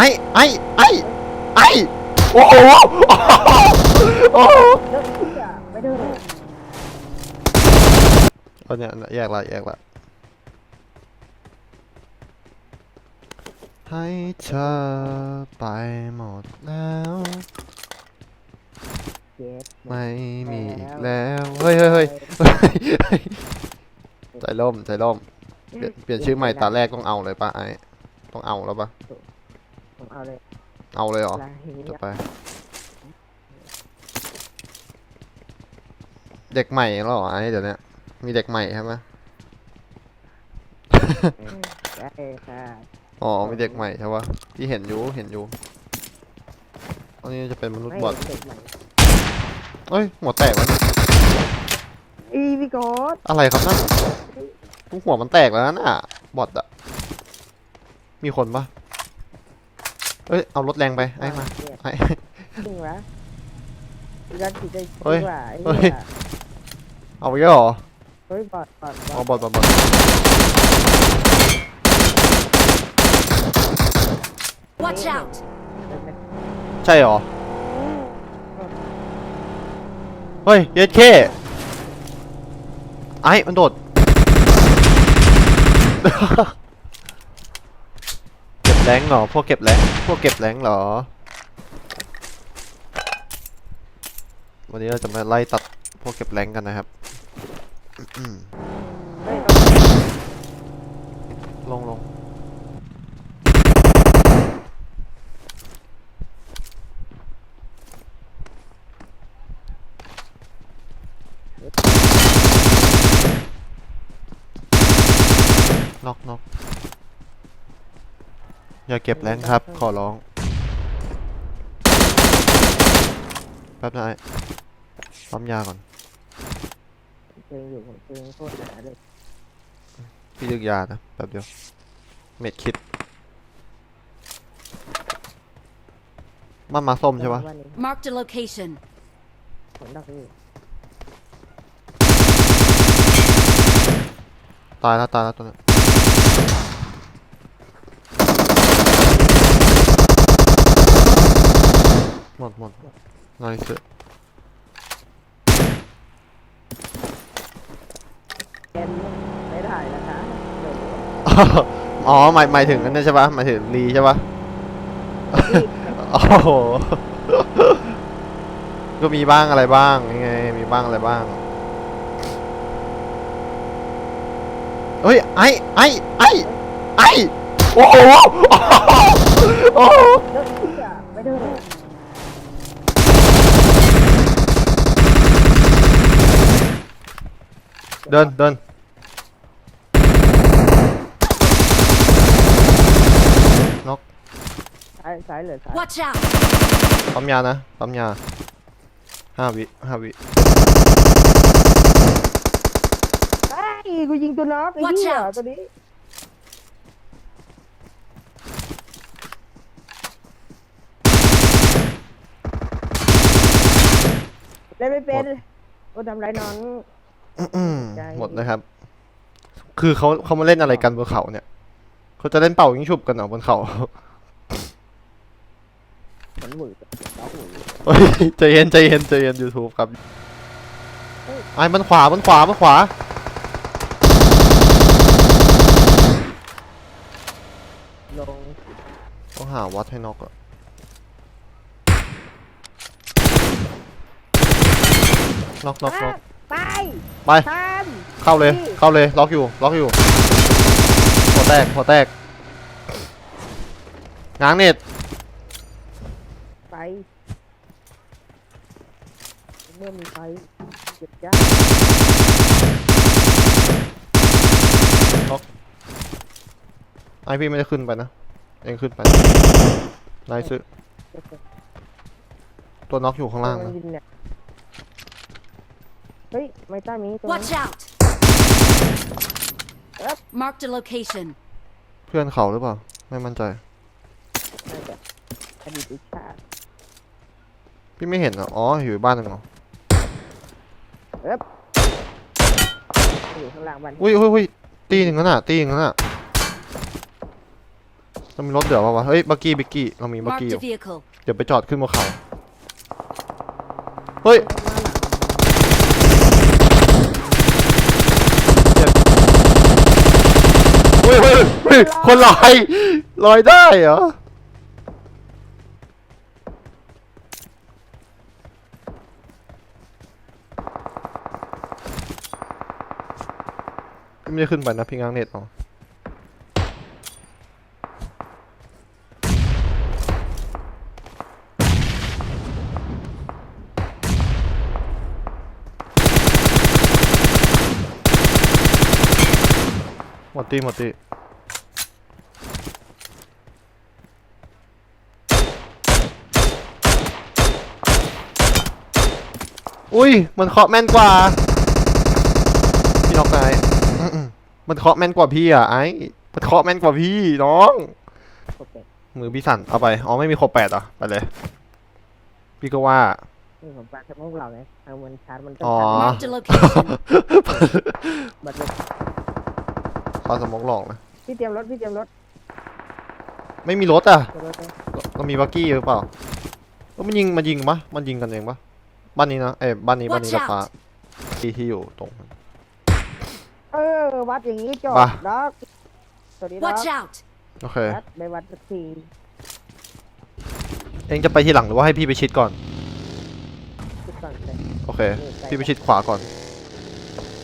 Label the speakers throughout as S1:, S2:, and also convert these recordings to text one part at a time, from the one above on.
S1: ไอ้ไอ้ไอ้ไอ้โอ้โหโอ้โห
S2: เลิกเชื่อไม่ได้เอา
S1: เนี่ยแยกละแยกละให้เธอไปหมดแล้ว
S2: เจ็บ
S1: ไม่มีอีกแล้ว เฮ้ยเฮ้ยเฮ้ยเฮ้ยเฮ้ยใจล่มใจล่มเปลี่ยนเปลี่ยนชื่อใหม่ตาแรกต้องเอาเลยปะไอ้ต้องเอาแล้วปะ
S2: เอาเลย
S1: เอาเลยเหรอ
S2: ลาเห็น
S1: จะไป เด็กใหม่แล้วเหรอไอ้เดี๋ยวเนี้ยมีเด็กใหม่ใช่ไหม
S2: ได้ค่ะ
S1: อ๋อ มีเด็กใหม่ใช่ปะที่เห็นอยู่ เห็นอยู่อันนี้จะเป็นมนุษย์บอท
S2: เด็กใหม่
S1: เอ้ย หัวแตกวะเนี่ย
S2: อีพี่โกด
S1: อะไรครับนั่นทุกหัวมันแตกแล้วน่ะ บอทอะมีคนปะ เอ้ย เอารถแรงไปไอ้มาไอ้
S2: จริงวะรักที่ได้
S1: เฮ้ย
S2: ว่าไอ้
S1: เฮ้ย
S2: เนี่ย
S1: เอาไปแล้วเหรอ
S2: เฮ้ยบอดบอดบ
S1: เอา
S2: อด
S1: บอทบอทบอท
S3: Watch out!
S1: ใช่เหรอ เฮ้ยเย็ดเคไอ้มันโดดเก็บ แรงเหรอ พวกเก็บแรงพวกเก็บแรงเหรอ วันนี้เราจะมาไล่ตัดพวกเก็บแรงกันนะครับ ลงลงน็อกน็อก อย่าเก็บแรงครับ ขอร้อง แป๊บนะไอ้ปั๊มยาก่อน
S2: ผมเจออยู่ผมเจอโคตรหนาเลย
S1: พี่ดึกยานะ แป๊บเดียว เม็ดคิดมันมาส้มใช่ปะ
S2: วันนี้
S3: Marked a location.
S2: ผมดักอยู่
S1: ตายแล้วตายแล้วตัวนั้น หมดหมดนายสุด
S2: แกนไม่ถ่ายนะคะเดี๋ยว
S1: อ๋อหมายหมายถึงอันนั้นใช่ปะหมายถึงรีใช่ปะ
S2: รีบ
S1: โอ้โห ก็มีบ้างอะไรบ้างยังไง มีบ้างอะไรบ้างเฮ้ยไอ้ไอ้ไอ้ไอ้โอ้โหโอ้โห
S2: เลิกเชื่อไม่ได้ เลย
S1: เดินเดิน
S2: ซ้ายซ้ายเหลือซ้าย
S3: Watch out!
S1: ปั๊มยานะปั๊มยาห้าวิห้าวิ
S2: ไอ้ยกูยิงตัวน็อกไอ้
S3: Watch
S2: เหี้ย
S3: out
S2: ตัวนี้เล่นไม่เป็นโอ้ทำไรน้อง
S1: อืม
S2: ใจ
S1: หมดนะครับ คือเขาเขามาเล่นอะไรกันบนเขาเนี่ยเขาจะเล่นเป่ายิงฉุบกันเหรอบนเขา
S2: เหมือนหวืดน้องหวืด
S1: เฮ้ยใจเย็นใจเย็นใจเย็นยูทูบครับไอ้มันขวามันขวามันขวา
S2: ลง
S1: ต้องหาวัดให้น็อกอะน็อกน็อกน็อก
S2: ไป
S1: ไป
S2: ตาม
S1: เข้าเลย
S2: พี่
S1: เข้าเลยล็อกอยู่ล็อกอยู่หัวแตกหัวแตกง้างเน็ต
S2: ไปเมื่อมีไฟเก็บจ้า
S1: ไอพี่ไม่ได้ขึ้นไปนะเองขึ้นไปนายซื้อ
S2: เก็บเก็บ
S1: ตัวน็อกอยู่ข้างล่าง
S2: มั
S1: นะ
S2: นยิง เนี่ยเฮ้ยไม่ใต้มีตัว
S3: Watch out! Marked a location.
S1: เพื่อนเขาหรือเปล่า ไม่มั่นใจ
S2: น่าจะอดีตวิชา
S1: พี่ไม่เห็นเหรออ๋อ อยู่บ้านหนึ่งเหรอ
S2: อยู่ข้างล่างบ้าน
S1: อุ้ยอุ้ยอุ้ยตีหนึ่งแล้วน่ะ ตีหนึ่งแล้วน่ะเมันมีรถเหลือปะวะ เฮ้ย บักกี้บิกกี้ เรามีบัก
S3: Marked
S1: กี้อ
S3: a
S1: ยู่
S3: vehicle.
S1: เดี๋ยวไปจอดขึ้นบนเขา เฮ้ย เฮ้ยเฮ้ยเฮ้ย คนลอยลอยได้เหรอไม่ได้ขึ้นไปนะพี่ง้างเน็ตเอหมดตีหมดตี อุ้ย มันเคาะแม่นกว่า พี่นอกนายมันเคาะแม่นกว่าพี่อะไอ้มันเคาะแม่นกว่าพี่น้อง
S2: โอเค
S1: มือพี่สั่นเอาไป อ๋อไม่มีครบแปดเหรอะไปเลย พี่ก็ว่า
S2: นี่ผมปลาสมองเราไงเอามันชาร์จมันก็
S1: อ๋อ
S2: ชาร์จ
S3: Marked a location.
S2: บัตรเลย
S1: ปลาสมองหลอกนะ
S2: พี่เตรียมรถพี่เตรียมรถ
S1: ไม่มีรถอะ
S2: เตรียมรถเลย
S1: ก็ก็มีบักกี้หรือเปล่า ก็มันยิงมันยิงปะมันยิงกันเองปะ บ้านนี้นะเอ้ยบ้านนี้บ้านนี้
S3: Watch
S1: ราคา
S3: out
S1: ที่ที่อยู่ตรง
S2: เออ วัดอย่างนี้จบ
S1: มา
S2: ด็อกสวัสดีด็อก
S3: Watch out!
S1: โอเค
S2: วัดไปวัดสักที
S1: เองจะไปทีหลังหรือว่าให้พี่ไปชิดก่อน
S2: คิดก่อนเลย
S1: โอเค พี่ไปชิดขวาก่อน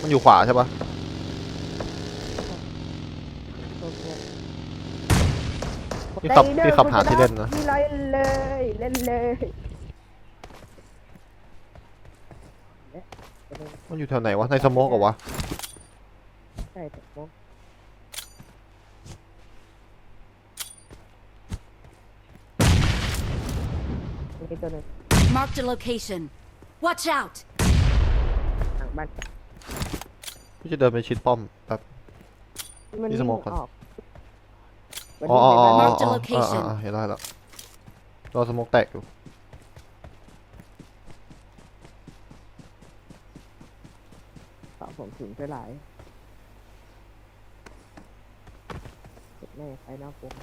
S1: มันอยู่ขวาใช่ปะ
S2: โอเค
S1: พี่ขับ
S2: ใจเด้อ
S1: พี่ขับหาที่เล่นนะ
S2: พี่เล่นเลย เล่นเลย
S1: มันอยู่แถวไหนวะ ในสโมกเหรอวะ
S2: ใช่แต่โมกมีตัวหนึ่ง
S3: Marked a location. Watch out!
S2: ทางบ้าน
S1: พี่จะเดินไปชิดป้อมแบบ
S2: มัน
S1: ที่สโมกก่อน
S2: วิ่งออกมัน
S1: อ๋อ
S2: วิ่ง
S1: อ๋อ
S2: ใน
S1: อ๋อ
S2: บ้าน
S3: Mark the
S1: อ๋อ
S3: location
S1: อ่าอ่าเห็นได้แล้วรอสโมกแตกอยู่
S2: เปล่า ผมถึงไปหลายเจ็บแม่ไปนอกวง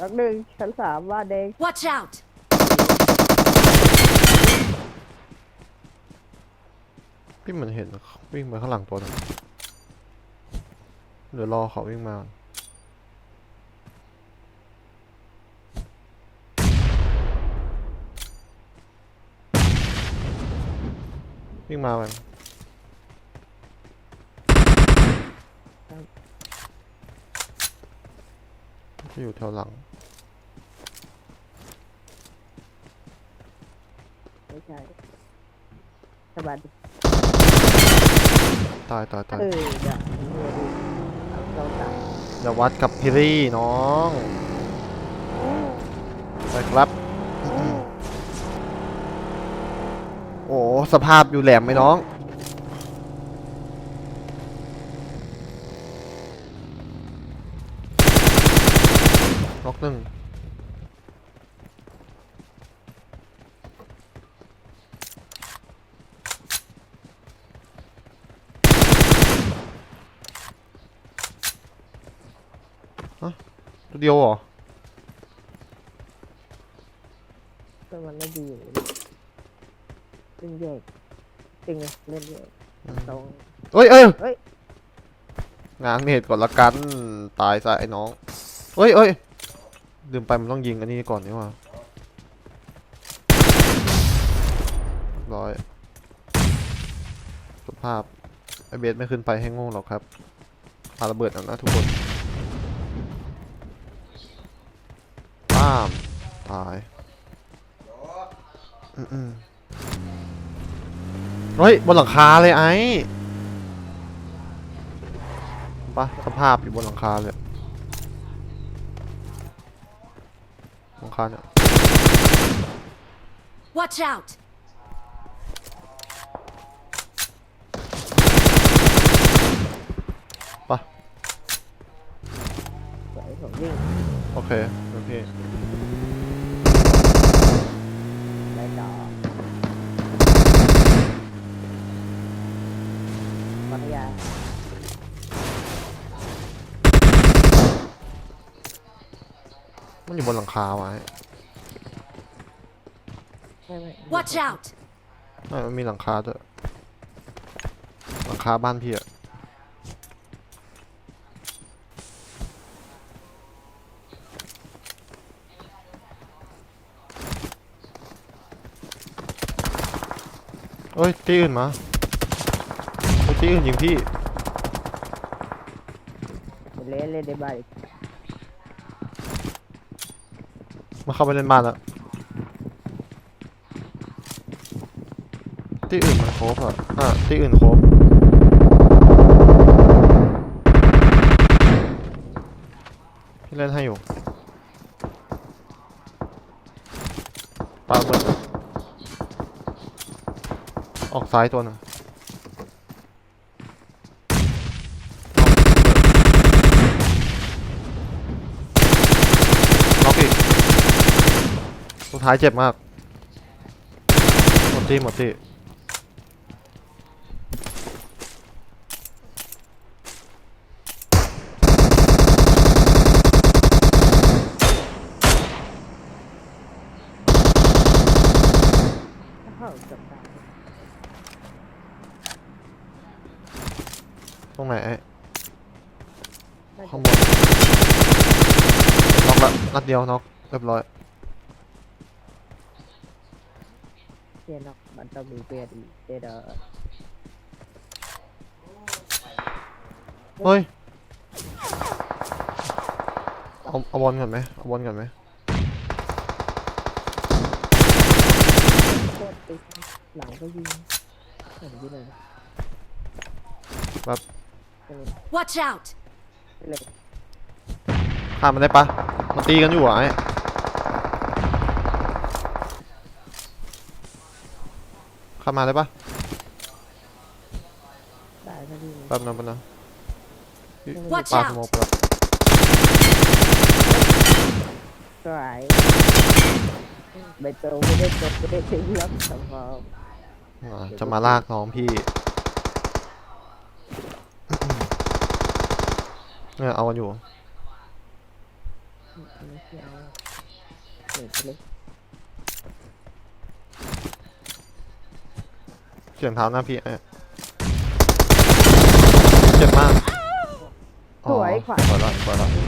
S2: รักหนึ่งชั้นสามว่าเด็ก
S3: Watch out!
S1: พี่เหมือนเห็นวิ่งมาข้างหลังตัวหนึงเดี๋ยวรอเขาวิ่งมา วิ่งมามันจะอยู่แถวหลัง
S2: ไม่ใช่สบายดี
S1: ตายตายตาย
S2: เออเดี๋ยวเดี๋ยวดูเอาเราตาย
S1: อย่าวัดกับพิรี่น้อง ไปครับ สภาพอยู่แหลมไหมน้อง น็อกหนึ่งฮะตัวเดียวเหรอ
S2: ก็มันไม่ดีอยู่ เล่นแยกจริงเลยเล่นแยกตรง
S1: เอ้ยเอ้ย
S2: เฮ้ย
S1: ง้างเนตก่อนละกัน ตายซะไอ้น้องเอ้ยเอ้ยลืมไปมันต้องยิงอันนี้ก่อนนี่หว่าเรียบร้อยสภาพไอเบสไม่ขึ้นไปให้โง่หรอกครับปาระเบิดเอานะทุกคนป้ามตายอืมๆ เฮ้ยบนหลังคาเลยไอ้ปะสภาพอยู่บนหลังคาเลยหลังคาเนี่ย
S3: Watch out!
S2: สวยผมวิ่ง
S1: โอเคโอเคั
S2: ทยา
S1: มันอยู่บนหลังคาไว้
S2: ไม่ไม่
S3: Watch out!
S1: ไม่มันมีหลังคาด้วยหลังคาบ้านพี่อะเอ้ยตีอื่นมา ที่อื่นยิงพี่
S2: เล่นเล่นได้บ้านอีก
S1: มาเข้าไปเล่นบ้านแล้ว ที่อื่นมันโครบอะ อะ ที่อื่นโครบพี่เล่นให้อยู่ปาเบิดออกซ้ายตัวหนึ่งน็อกอีก สุดท้ายเจ็บมาก หมดที่หมดที่
S2: เข้าจับได้
S1: ตรงไหนไอ้
S2: น่าจะ
S1: ข้างบนน็อกละนัดเดียวน็อกเรียบร้อย
S2: เปลี่ยนออกมันต้องมีเปลี่ยนอีกเดี๋ยวเดี๋ยว
S1: เฮ้ย เอาเอาบอลก่อนไหมเอาบอลก่อนไหม
S2: โคตรติดหลังก็ยิงเห็นยิงเลย
S1: แบบ
S2: เป็น
S3: Watch out!
S2: เลย
S1: ข้ามมันได้ปะมันตีกันอยู่อะไอ้ ข้ามมาได้ปะ
S2: ได้ก็ดี
S1: แป๊บนึงแป๊บนึงพี่
S3: Watch
S1: ปา
S3: out
S1: สโมกไปแล้ว
S2: สวยใบเตยไม่ได้กดไม่ได้ทิ้งล็อกสำหรับ
S1: อ่าจะมาลากน้องพี่เนี่ยเอากันอยู่
S2: ไม่ใช่เอาเปิดไปเลย
S1: เสียงเท้าหน้าพี่ไอ้เจ็บมาก
S2: สวยขวา
S1: สวยแล้วสวยแล้ว